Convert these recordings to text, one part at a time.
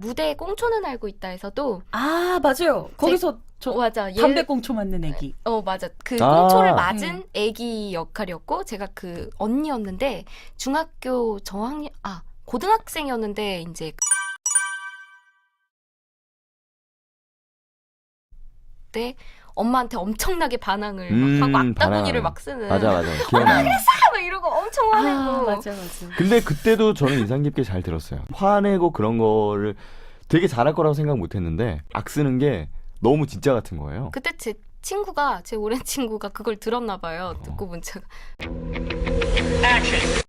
무대에 꽁초는 알고 있다에서도 아 맞아요. 거기서 저 맞아 얘- 담배 꽁초 맞는 애기. 어 맞아 그 아. 꽁초를 맞은 애기 역할이었고 제가 그 언니였는데 중학교 저학년 아 고등학생이었는데 이제 때 엄마한테 엄청나게 반항을 음, 막 하고 악다구니를 반항. 막 쓰는 맞아 맞아 기억나. 막 이러고 엄청 아 화내고 맞아 맞아. 근데 그때도 저는 인상 깊게 잘 들었어요. 화내고 그런 거를 되게 잘할 거라고 생각 못 했는데 악 쓰는 게 너무 진짜 같은 거예요. 그때 제 친구가 제 오랜 친구가 그걸 들었나 봐요. 듣고 문자가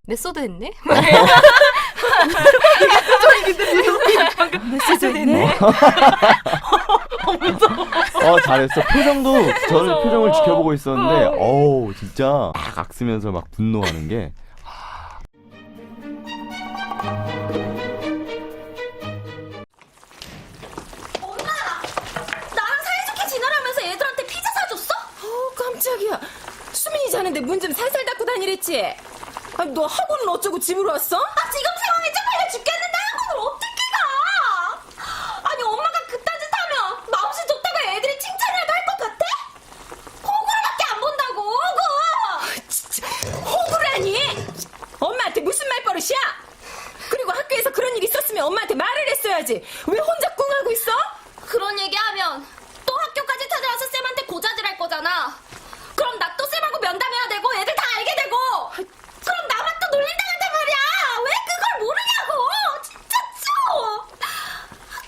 메소드 했네? 메시지 있네. 어 잘했어. 표정도 저는 표정을 지켜보고 있었는데 어우 진짜 막 악쓰면서 막 분노하는 게 나랑 사이좋게 지내라면서 애들한테 피자 사줬어? 어 깜짝이야. 수민이 자는데 문 좀 살살 닫고 다니랬지? 아, 너 학원은 어쩌고 집으로 왔어? 아, 지금 엄마한테 말을 했어야지. 왜 혼자 꿍하고 있어? 그런 얘기하면 또 학교까지 찾아와서 쌤한테 고자질 할 거잖아. 그럼 나 또 쌤하고 면담해야 되고 애들 다 알게 되고 그럼 나만 또 놀린다는데 말이야. 왜 그걸 모르냐고. 진짜 추워.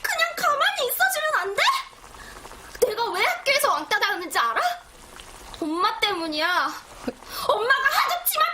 그냥 가만히 있어주면 안 돼? 내가 왜 학교에서 왕따 당했는지 알아? 엄마 때문이야. 엄마가 하도 치마